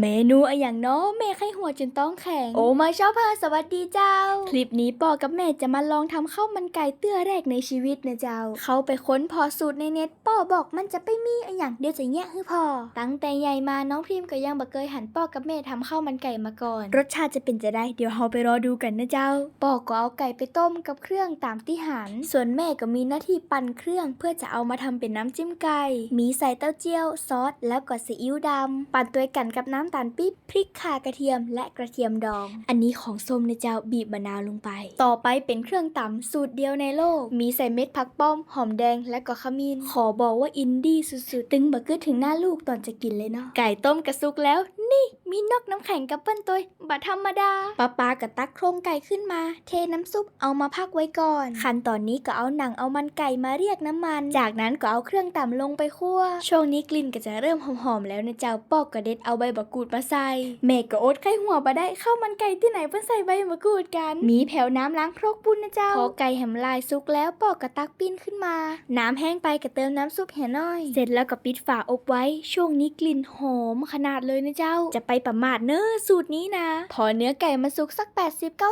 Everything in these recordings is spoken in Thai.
เมนูอะอย่างเนาะแม่ไข้หัวจนต้องแข็ง โอ้มาชอบพาสวัสดีเจ้า คลิปนี้ปอกับแม่จะมาลองทำข้าวมันไก่เตื้อแรกในชีวิตนะเจ้า เขาไปค้นพอสูตรในเน็ตปอบอกมันจะไปมีอะอย่างเดียวจะแย่คือพอ ตั้งแต่ใหญ่มาน้องพริมก็ยังบ่เคยหันปอกับแม่ทำข้าวมันไก่มาก่อน รสชาติจะเป็นจะได้เดี๋ยวเราไปรอดูกันนะเจ้า ปอก็เอาไก่ไปต้มกับเครื่องตามที่หัน ส่วนแม่ก็มีหน้าที่ปั่นเครื่องเพื่อจะเอามาทำเป็นน้ำจิ้มไก่ มีใส่เต้าเจี้ยวซอสแล้วก็ซีอิ๊วดำปั่นตัวกันกับน้ำำตาลปี๊บพริกข่ากระเทียมและกระเทียมดอง อันนี้ของส้มนะเจ้าบีบมะนาวลงไป ต่อไปเป็นเครื่องตำสูตรเดียวในโลก มีใส่เม็ดผักป้อม หอมแดงและก็ขมิ้น ขอบอกว่าอินดี้สุดๆ ตึงบะกึดถึงหน้าลูกตอนจะกินเลยเนาะไก่ต้มกระซุกแล้ว นี่มีนกน้ำแข็งกับเปิ้ลตัวบัธรรมดาป้าปากับตักโครงไก่ขึ้นมา เทน้ำซุปเอามาพักไว้ก่อน ขั้นตอนนี้ก็เอาหนังเอามันไก่มาเรียกน้ำมัน จากนั้นก็เอาเครื่องต่ำลงไปคั่ว ช่วงนี้กลิ่นก็จะเริ่มหอมๆแล้วนะเจ้าปอกกระเด็ดเอาใบมะกูดมาใส่เมกก็อดไข่หัวมาได้ข้าวมันไก่ที่ไหนเพิ่นใส่ใบมะกูดกัน มีแผ่วน้ำล้างครกปุ้นนะเจ้าพอไก่แหมลายสุกแล้วปอกกระตักปิ้นขึ้นมา น้ำแห้งไปก็เติมน้ำซุปแห่น้อย เสร็จแล้วก็ปิดฝาอบไว้ ช่วงนี้กลิ่นหอมขนาดเลยนะเจ้าจะไปประมาทเนอะสูตรนี้นะ พอเนื้อไก่มันสุกสัก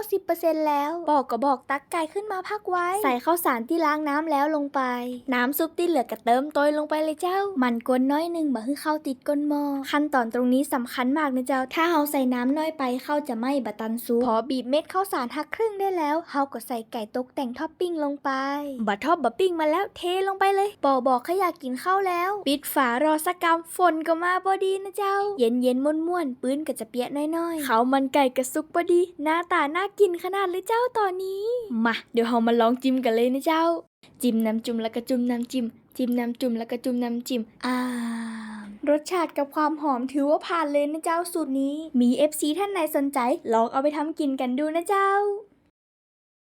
80-90%แล้ว บอกก็บอกตักไก่ขึ้นมาพักไว้ ใส่ข้าวสารที่ล้างน้ำแล้วลงไป น้ำซุปที่เหลือก็เติมโตยลงไปเลยเจ้า มันกวนน้อยหนึงบ่ให้ข้าวติดก้นหม้อขั้นตอนตรงนี้สำคัญมากนะเจ้า ถ้าเฮาใส่น้ำน้อยไปข้าวจะไหม้บะตันซุปพอบีบเม็ดข้าวสารหักครึ่งได้แล้วเฮาก็ใส่ไก่ตกแต่งท็อปปิ้งลงไปบะทอปบะปิ้งมาแล้วเทลงไปเลยปอบอกเขาอยากกินข้าวแล้ว ปิดฝารอสักกำฝนก็มาพอดีนะเจ้า เย็นเย็นม่วนม่วนๆปื้นก็จะเปียกน้อยๆเขาวมันไก่กระซุกพอดี หน้าตาน่ากินขนาดเลยเจ้าตอนนี้ มาเดี๋ยวเรามาลองจิ้มกันเลยนะเจ้า จิ้มน้ำจุ่มแล้วก็จุ่มน้ำจิ้มจิ้มน้ำจุ่มแล้วก็จุ่มน้ำจิ้มอ่ารสชาติกับความหอมถือว่าผ่านเลยนะเจ้าสูตรนี้ มี FC ท่านไหนสนใจ ลองเอาไปทำกินกันดูนะเจ้า